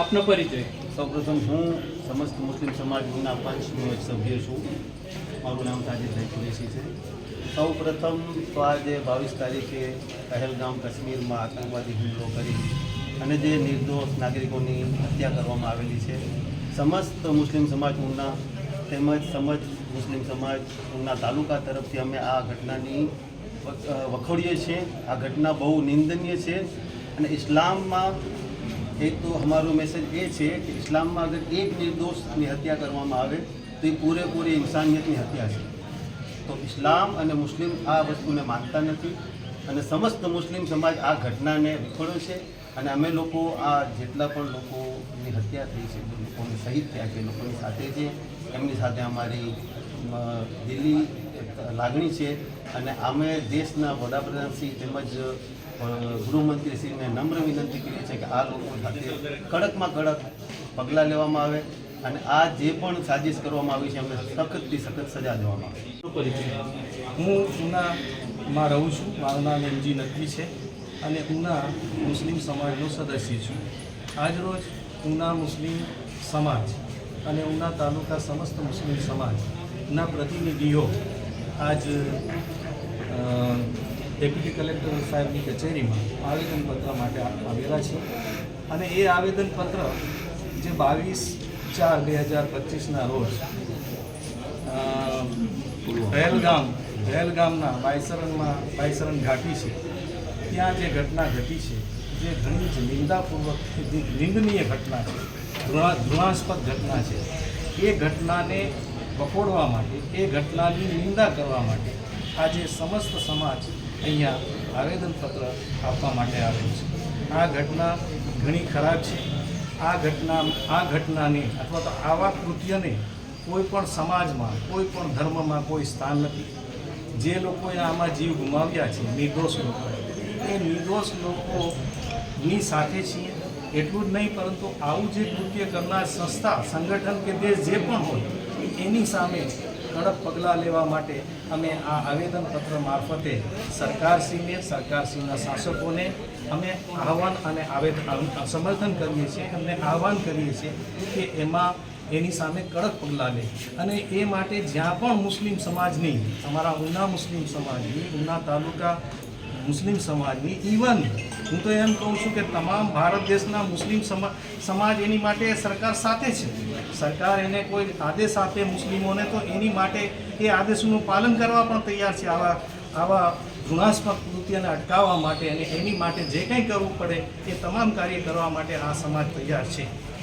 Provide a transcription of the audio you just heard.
આપનો પરિચય. સૌપ્રથમ હું સમસ્ત મુસ્લિમ સમાજના પંચનો એક સભ્ય છું. મારું નામ સાજિદભાઈ કુરેશી છે. સૌપ્રથમ તો આજે બાવીસ તારીખે પહેલગામ કાશ્મીરમાં આતંકવાદી હુમલો કરી અને જે નિર્દોષ નાગરિકોની હત્યા કરવામાં આવેલી છે. સમસ્ત મુસ્લિમ સમાજ ઉના તેમજ સમજ મુસ્લિમ સમાજ ઉના તાલુકા તરફથી અમે આ ઘટનાની વખોડીએ છીએ. આ ઘટના બહુ નિંદનીય છે અને ઇસ્લામમાં એક તો અમારો મેસેજ એ છે કે ઇસ્લામમાં અગર એક નિર્દોષની હત્યા કરવામાં આવે, તો એ પૂરેપૂરી ઇન્સાનિયતની હત્યા છે. તો ઇસ્લામ અને મુસ્લિમ આ વસ્તુને માનતા નથી અને સમસ્ત મુસ્લિમ સમાજ આ ઘટનાને વિખોડ્યો છે અને અમે લોકો આ જેટલા પણ લોકોની હત્યા થઈ છે લોકોને શહીદ થયા છે લોકોની સાથે છે, એમની સાથે અમારી દિલ્હી દિલી લાગણી છે અને અમે દેશના વડાપ્રધાનશ્રી તેમજ અ, ગૃહમંત્રીશ્રીને નમ્ર વિનંતી કરીએ છીએ કે આ લોકો સાથે કડકમાં કડક પગલાં લેવામાં આવે અને આ જે પણ સાજિશ કરવામાં આવી છે એમને સખતથી સખત સજા દેવામાં આવે. હું ઉનામાં રહું છું મારું નામ એમજી નકવી છે અને ઉના મુસ્લિમ સમાજનો સદસ્ય છું. આજરોજ ઉના મુસ્લિમ સમાજ અને ઉના તાલુકા સમસ્ત મુસ્લિમ સમાજના પ્રતિનિધિઓ આજ ડેપ્યુટી કલેક્ટર સાહેબની કચેરીમાં આવેદનપત્ર માટે આવેલા છે. અને એ આવેદનપત્ર જે બાવીસ ચાર બે હજાર પચીસના રોજ પહેલગામ, પહેલગામના બાયસરણમાં, બાયસરણ ઘાટી છે. ત્યાં જે ઘટના ઘટી છે, જે ઘણી જ નિંદાપૂર્વક નિંદનીય ઘટના છે ધૃણાસ્પદ ઘટના છે, એ ઘટનાને વખોડવા માટે, એ ઘટનાની નિંદા કરવા માટે આજે સમસ્ત સમાજ અહીંયા આવેદનપત્ર આપવા માટે આવેલ છે. આ ઘટના ઘણી ખરાબ છે. આ ઘટના, આ ઘટનાને અથવા તો આવા કૃત્યને કોઈ પણ સમાજમાં કોઈ પણ ધર્મમાં કોઈ સ્થાન નથી. જે લોકોએ આમાં જીવ ગુમાવ્યા છે, નિર્દોષ લોકો. એ નિર્દોષ લોકોની સાથે છીએ, એટલું જ નહીં, પરંતુ આવું જે કૃત્ય કરનાર સંસ્થા, સંગઠન કે દેશ જે પણ હોય એની સામે કડક પગલાં લેવા માટે અમે આ આવેદનપત્ર મારફતે સરકારશ્રીને, સરકારશ્રીના શાસકોને અમે આહવાન અને આવેદન સમર્થન કરીએ છીએ. અમને આહવાન કરીએ છીએ કે એમાં એની સામે કડક પગલાં લે. અને એ માટે જ્યાં પણ મુસ્લિમ સમાજની, અમારા ઉના મુસ્લિમ સમાજની, ઉના તાલુકા મુસ્લિમ સમાજની ઇવન હું તો એમ કહું છું કે તમામ ભારત દેશના મુસ્લિમ સમા, સમાજ એની માટે સરકાર સાથે છે. સરકાર એને કોઈ આદેશ આપે મુસ્લિમોને, તો એની માટે એ આદેશનું પાલન કરવા પણ તૈયાર છે આવા આવા ઘૃણાસ્પદ કૃત્યને અટકાવવા માટે અને એની માટે જે કંઈ કરવું પડે એ તમામ કાર્ય કરવા માટે આ સમાજ તૈયાર છે.